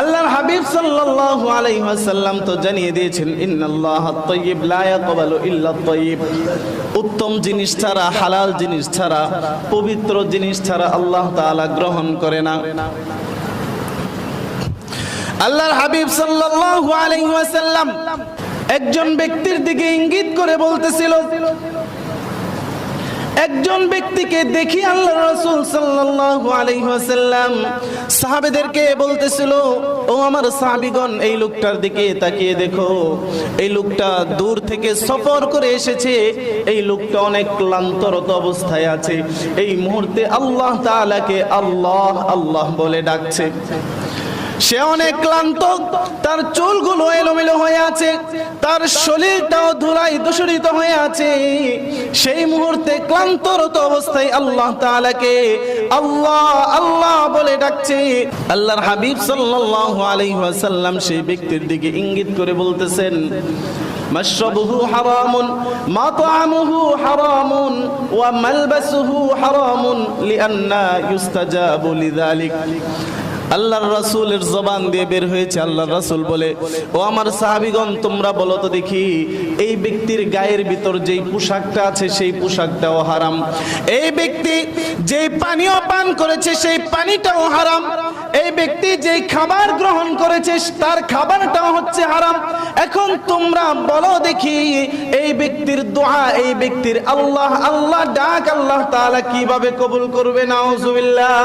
আল্লাহর হাবিব সাল্লাল্লাহু আলাইহি ওয়াসাল্লাম তো জানিয়ে দিয়েছেন, ইন্নাল্লাহ তাইয়্যিব লা ইয়াকবালু ইল্লা তাইয়্যিব উত্তম জিনিস ছাড়া, হালাল জিনিস ছাড়া, পবিত্র জিনিস ছাড়া আল্লাহ তাআলা গ্রহণ করে না। আল্লাহর হাবিব সাল্লাল্লাহু আলাইহি ওয়াসাল্লাম একজন ব্যক্তির দিকে ইঙ্গিত করে বলতেছিল একজন ব্যক্তিকে দেখি আল্লাহ রাসূল সাল্লাল্লাহু আলাইহি ওয়াসাল্লাম সাহাবেদেরকে বলতেছিল, ও আমার সাহাবীগণ, এই লোকটার দিকে তাকিয়ে দেখো। এই লোকটা দূর থেকে সফর করে এসেছে। এই লোকটা অনেক ক্লান্তরত অবস্থায় আছে। এই মুহূর্তে আল্লাহ তাআলাকে আল্লাহ আল্লাহ বলে ডাকছে। সে অনেক ক্লান্ত, তার চুলগুলো এলোমেলো হয়ে আছে, তার শরীরটাও ধুলাই দূষিত হয়ে আছে। সেই মুহূর্তে ক্লান্তরত অবস্থায় আল্লাহ তাআলাকে আল্লাহ আল্লাহ বলে ডাকছে। আল্লাহর হাবিব সাল্লাল্লাহু আলাইহি ওয়াসাল্লাম সেই ব্যক্তির দিকে ইঙ্গিত করে বলতেছেন, মাশরাবুহু হারামুন, মাতআমুহু হারামুন, ওয়া মালবাসুহু হারামুন লিআন্না ইউস্তাজাবু লিযালিক। আল্লাহর রাসূলের জবান দিয়ে বের হয়েছে, আল্লাহর রাসূল বলে, ও আমার সাহাবীগণ, তোমরা বলো তো দেখি, এই ব্যক্তির গায়ের ভিতর যেই পোশাকটা আছে, সেই পোশাকটাও হারাম। এই ব্যক্তি যেই পানীয় পান করেছে, সেই পানিটাও হারাম। এই ব্যক্তি যেই খাবার গ্রহণ করেছে, তার খাবারটাও হচ্ছে হারাম। এখন তোমরা বলো দেখি, এই ব্যক্তির দোয়া, এই ব্যক্তির আল্লাহ আল্লাহ ডাক আল্লাহ তাআলা কীভাবে কবুল করবে? নাউজুবিল্লাহ।